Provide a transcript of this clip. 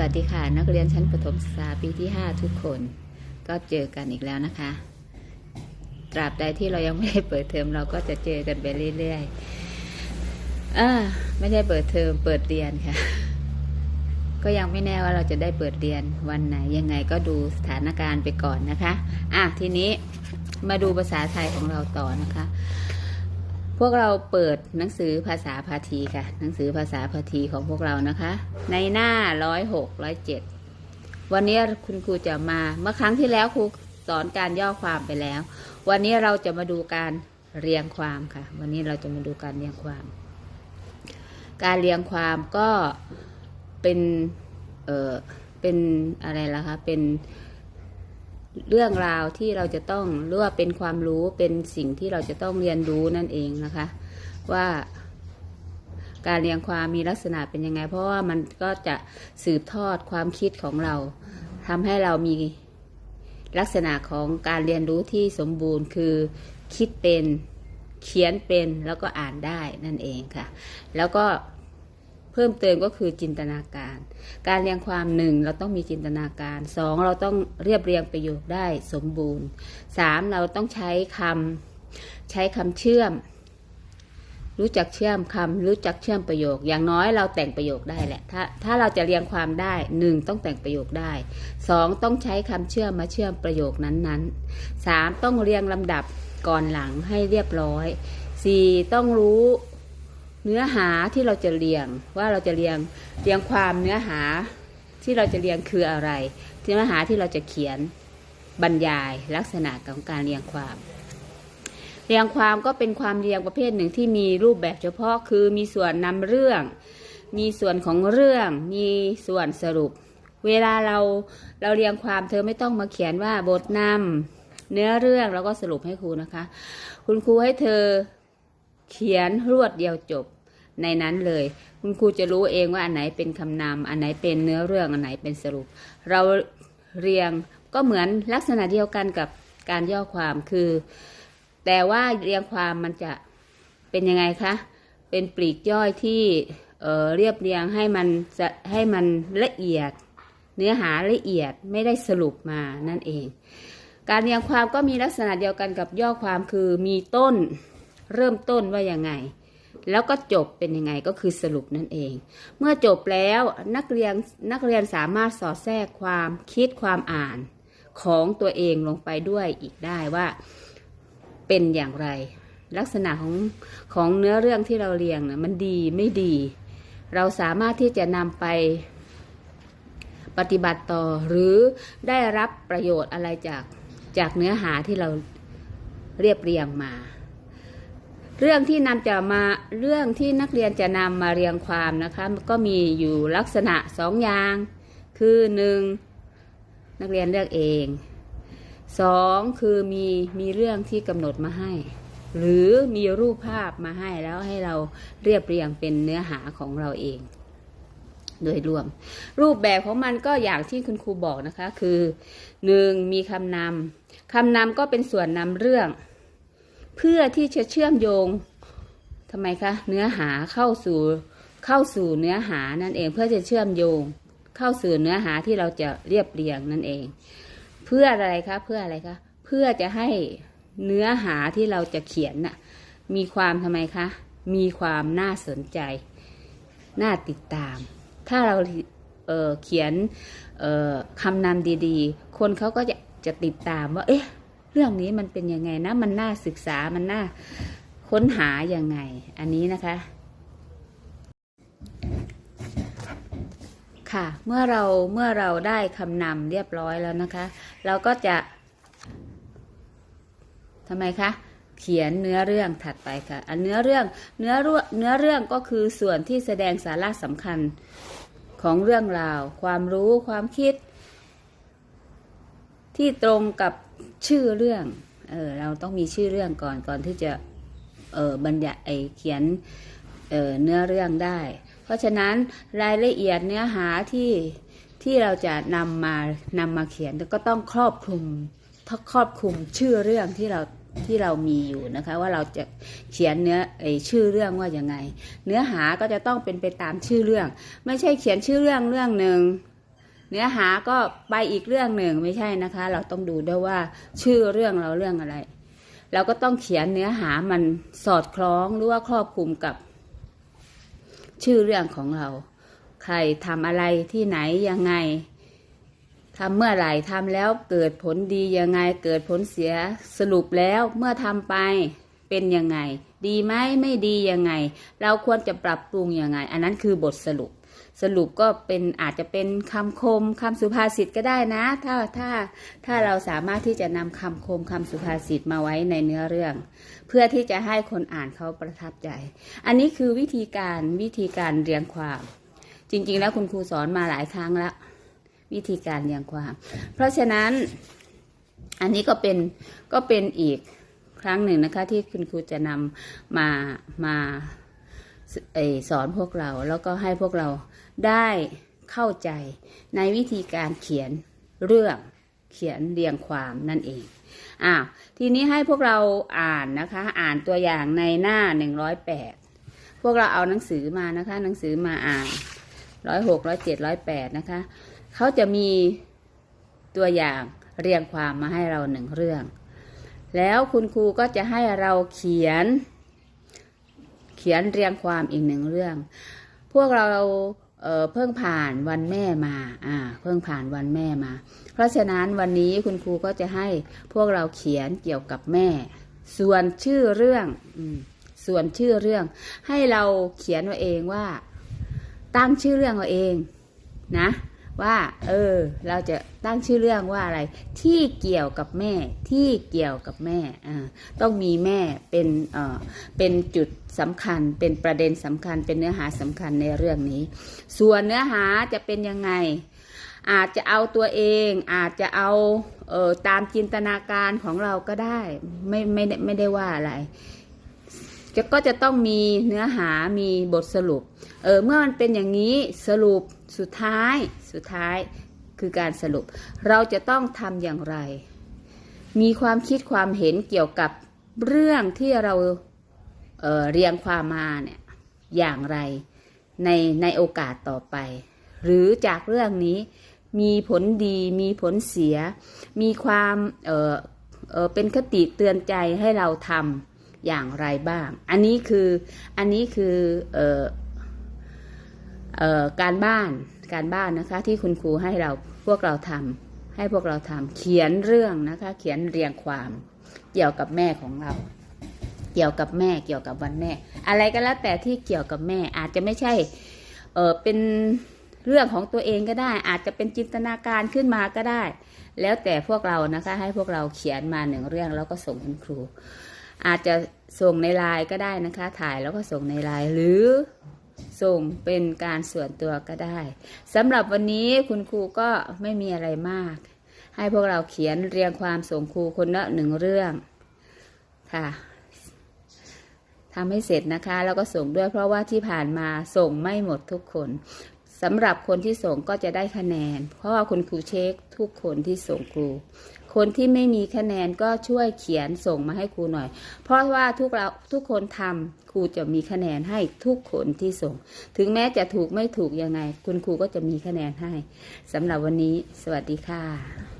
วัสดีค่ะ นักเรียนชั้นประถมศึกษาปีที่ 5 ทุกคน ก็เจอกันอีกแล้วนะคะ ตราบใดที่เรายังไม่ได้เปิดเทอมเราก็จะเจอกันไปเรื่อยๆอ่าไม่ใช่เปิดเทอมเปิดเรียนค่ะ ก็ยังไม่แน่ว่าเราจะได้เปิดเรียนวันไหนยังไงก็ดูสถานการณ์ไปก่อนนะคะ อะทีนี้มาดูภาษาไทยของเราต่อนะคะ พวกเราเปิดหนังสือภาษาพาทีค่ะ หนังสือภาษาพาทีของพวกเรานะคะ ในหน้าร้อยหกร้อยเจ็ดวันนี้คุณครูจะมาเมื่อครั้งที่แล้วครูสอนการย่อความไปแล้ว วันนี้เราจะมาดูการเรียงความค่ะ วันนี้เราจะมาดูการเรียงความ การเรียงความก็เป็นเออเป็นอะไรล่ะคะเป็น เรื่องราวที่เราจะต้องหรือว่าเป็นความรู้เป็นสิ่งที่เราจะต้องเรียนรู้นั่นเองนะคะ ว่าการเรียงความมีลักษณะเป็นยังไง เพราะว่ามันก็จะสืบทอดความคิดของเราทำให้เรามีลักษณะของการเรียนรู้ที่สมบูรณ์คือคิดเป็นเขียนเป็นแล้วก็อ่านได้นั่นเองค่ะ แล้วก็ พิ่มเติมก็คือจินตนาการ การเรียงความหนึ่งเราต้องมีจินตนาการสองเราต้องเรียบเรียงประโยคได้สมบูรณ์สามเราต้องใช้คำใช้คำเชื่อม รู้จักเชื่อมคำรู้จักเชื่อมประโยค อย่างน้อยเราแต่งประโยคได้แหละถ้าถ้าเราจะเรียงความได้หนึ่งต้องแต่งประโยคได้สองต้องใช้คำเชื่อมมาเชื่อมประโยคนั้นๆสามต้องเรียงลำดับก่อนหลังให้เรียบร้อยสี่ต้องรู้ เนื้อหาที่เราจะเรียงว่าเราจะเรียงเรียงความเนื้อหาที่เราจะเรียงคืออะไรเนื้อหาที่เราจะเขียนบรรยายลักษณะของการเรียงความ เรียงความก็เป็นความเรียงประเภทหนึ่งที่มีรูปแบบเฉพาะคือมีส่วนนำเรื่อง มีส่วนของเรื่อง มีส่วนสรุป เวลาเราเราเรียงความเธอไม่ต้องมาเขียนว่าบทนำเนื้อเรื่องแล้วก็สรุปให้ครูนะคะ คุณครูให้เธอ เขียนรวดเดียวจบในนั้นเลย คุณครูจะรู้เองว่าอันไหนเป็นคำนำอันไหนเป็นเนื้อเรื่อง อันไหนเป็นสรุป เราเรียงก็เหมือนลักษณะเดียวกันกับการย่อความคือ แต่ว่าเรียงความมันจะเป็นยังไงคะ เป็นปลีกย่อยที่เอ่อเรียบเรียงให้มันจะให้มันละเอียด เนื้อหาละเอียดไม่ได้สรุปมานั่นเอง การเรียงความก็มีลักษณะเดียวกันกับย่อความคือมีต้น เริ่มต้นว่ายังไง แล้วก็จบเป็นยังไงก็คือสรุปนั่นเอง เมื่อจบแล้วนักเรียนนักเรียนสามารถสอดแทรกความคิดความอ่านของตัวเองลงไปด้วยอีกได้ว่าเป็นอย่างไร ลักษณะของของเนื้อเรื่องที่เราเรียงนะมันดีไม่ดี เราสามารถที่จะนำไปปฏิบัติต่อหรือได้รับประโยชน์อะไรจากจากเนื้อหาที่เราเรียบเรียงมา เรื่องที่นำจะมาเรื่องที่นักเรียนจะนำมาเรียงความนะคะก็มีอยู่ลักษณะสองอย่าง คือหนึ่งนักเรียนเลือกเองสองคือมีมีเรื่องที่กำหนดมาให้ หรือมีรูปภาพมาให้แล้วให้เราเรียบเรียงเป็นเนื้อหาของเราเอง โดยรวม รูปแบบของมันก็อย่างที่คุณครูบอกนะคะคือหนึ่งมีคำนำคำนำก็เป็นส่วนนำเรื่อง เพื่อที่จะเชื่อมโยงทำไมคะ เนื้อหาเข้าสู่เข้าสู่เนื้อหานั่นเอง เพื่อจะเชื่อมโยง เข้าสู่เนื้อหาที่เราจะเรียบเรียงนั่นเอง เพื่ออะไรคะเพื่ออะไรคะเพื่อจะให้เนื้อหาที่เราจะเขียนน่ะมีความทำไมคะ มีความน่าสนใจ น่าติดตาม ถ้าเราเเขียนคำนำดีๆ คนเขาก็จะจะติดตามว่า เอ๊ะ รื่องนี้มันเป็นยังไงนะ มันน่าศึกษามันน่าค้นหายังไง อันนี้นะคะ ค่ะ เมื่อเราเมื่อเราได้คำนำเรียบร้อยแล้วนะคะ เราก็จะทำไมคะเขียนเนื้อเรื่องถัดไปค่ะ อันเนื้อเรื่องเนื้อเรื่องเนื้อเรื่องก็คือส่วนที่แสดงสาระสำคัญของเรื่องราว ความรู้ความคิด ที่ตรงกับ ชื่อเรื่องเออเราต้องมีชื่อเรื่องก่อนก่อนที่จะเออบรรยายเขียนเออเนื้อเรื่องได้ เพราะฉะนั้นรายละเอียดเนื้อหาที่ที่เราจะนำมานำมาเขียนก็ต้องครอบคลุมครอบคลุมชื่อเรื่องที่เราที่เรามีอยู่นะคะ ว่าเราจะเขียนเนื้อไอชื่อเรื่องว่ายังไง เนื้อหาก็จะต้องเป็นไปตามชื่อเรื่อง ไม่ใช่เขียนชื่อเรื่องเรื่องหนึ่ง เนื้อหาก็ไปอีกเรื่องหนึ่งไม่ใช่นะคะ เราต้องดูด้วยว่าชื่อเรื่องเราเรื่องอะไร เราก็ต้องเขียนเนื้อหามันสอดคล้องหรือว่าครอบคลุมกับ ชื่อเรื่องของเรา ใครทำอะไรที่ไหนยังไงทำเมื่อไหร่ทำแล้วเกิดผลดียังไง เกิดผลเสียสรุปแล้วเมื่อทำไปเป็นยังไง ดีไหมไม่ดียังไง เราควรจะปรับปรุงยังไง อันนั้นคือบทสรุป สรุปก็เป็นอาจจะเป็นคำคมคำสุภาษิตก็ได้นะ ถ้าถ้าถ้าเราสามารถที่จะนำคำคมคำสุภาษิตมาไว้ในเนื้อเรื่อง เพื่อที่จะให้คนอ่านเขาประทับใจ อันนี้คือวิธีการวิธีการเรียงความ จริง ๆ แล้วคุณครูสอนมาหลายครั้งแล้ว วิธีการเรียงความ เพราะฉะนั้นอันนี้ก็เป็นก็เป็นอีกครั้งหนึ่งนะคะ ที่คุณครูจะนำมามาอสอนพวกเราแล้วก็ให้พวกเรา ได้เข้าใจในวิธีการเขียนเรื่องเขียนเรียงความนั่นเองอ้าวทีนี้ให้พวกเราอ่านนะคะ อ่านตัวอย่างในหน้า108พวกเราเอาหนังสือมานะคะ หนังสือมาอ่านร้อยหกร้อยเจ็ดร้อยแปดนะคะเขาจะมีตัวอย่างเรียงความมาให้เราหนึ่งเรื่อง แล้วคุณครูก็จะให้เราเขียน เขียนเรียงความอีกหนึ่งเรื่อง พวกเรา เเพิ่งผ่านวันแม่มา อ่า เพิ่งผ่านวันแม่มา เพราะฉะนั้นวันนี้คุณครูก็จะให้พวกเราเขียนเกี่ยวกับแม่ ส่วนชื่อเรื่องอส่วนชื่อเรื่อง ให้เราเขียนว่าเองว่า ตั้งชื่อเรื่องเอาเองนะ ว่า เออ เราจะตั้งชื่อเรื่องว่าอะไร ที่เกี่ยวกับแม่ ที่เกี่ยวกับแม่อ่าต้องมีแม่เป็นเอ่อเป็นจุดสำคัญ เป็นประเด็นสำคัญ เป็นเนื้อหาสำคัญในเรื่องนี้ ส่วนเนื้อหาจะเป็นยังไง อาจจะเอาตัวเอง อาจจะเอาเออตามจินตนาการของเราก็ได้ ไม่ไม่ได้ไม่ได้ว่าอะไร จะก็จะต้องมีเนื้อหามีบทสรุป เออ เมื่อมันเป็นอย่างนี้สรุปสุดท้ายสุดท้ายคือการสรุป เราจะต้องทำอย่างไร มีความคิดความเห็นเกี่ยวกับเรื่องที่เราเเรียงความมาเนี่ยอย่างไรในในโอกาสต่อไป หรือจากเรื่องนี้มีผลดีมีผลเสีย มีความเออเออเป็นคติเตือนใจให้เราทำ อย่างไรบ้าง อันนี้คืออันนี้คือเออเอ่อการบ้านการบ้านนะคะที่คุณครูให้เราพวกเราทำให้พวกเราทำเขียนเรื่องนะคะ เขียนเรียงความเกี่ยวกับแม่ของเรา เกี่ยวกับแม่เกี่ยวกับวันแม่ อะไรก็แล้วแต่ที่เกี่ยวกับแม่อาจจะไม่ใช่เออเป็นเรื่องของตัวเองก็ได้ อาจจะเป็นจินตนาการขึ้นมาก็ได้ แล้วแต่พวกเรานะคะ ให้พวกเราเขียนมาหนึ่งเรื่องแล้วก็ส่งคุณครู อาจจะส่งในไลน์ก็ได้นะคะ ถ่ายแล้วก็ส่งในไลน์หรือส่งเป็นการส่วนตัวก็ได้สำหรับวันนี้คุณครูก็ไม่มีอะไรมาก ให้พวกเราเขียนเรียงความส่งครูคนละหนึ่งเรื่องค่ะทำให้เสร็จนะคะ แล้วก็ส่งด้วยเพราะว่าที่ผ่านมาส่งไม่หมดทุกคน สำหรับคนที่ส่งก็จะได้คะแนน เพราะว่าคุณครูเช็คทุกคนที่ส่งครู คนที่ไม่มีคะแนนก็ช่วยเขียนส่งมาให้ครูหน่อย เพราะว่าทุกเราทุกคนทำครูจะมีคะแนนให้ทุกคนที่ส่ง ถึงแม้จะถูกไม่ถูกยังไง คุณครูก็จะมีคะแนนให้สำหรับวันนี้ สวัสดีค่ะ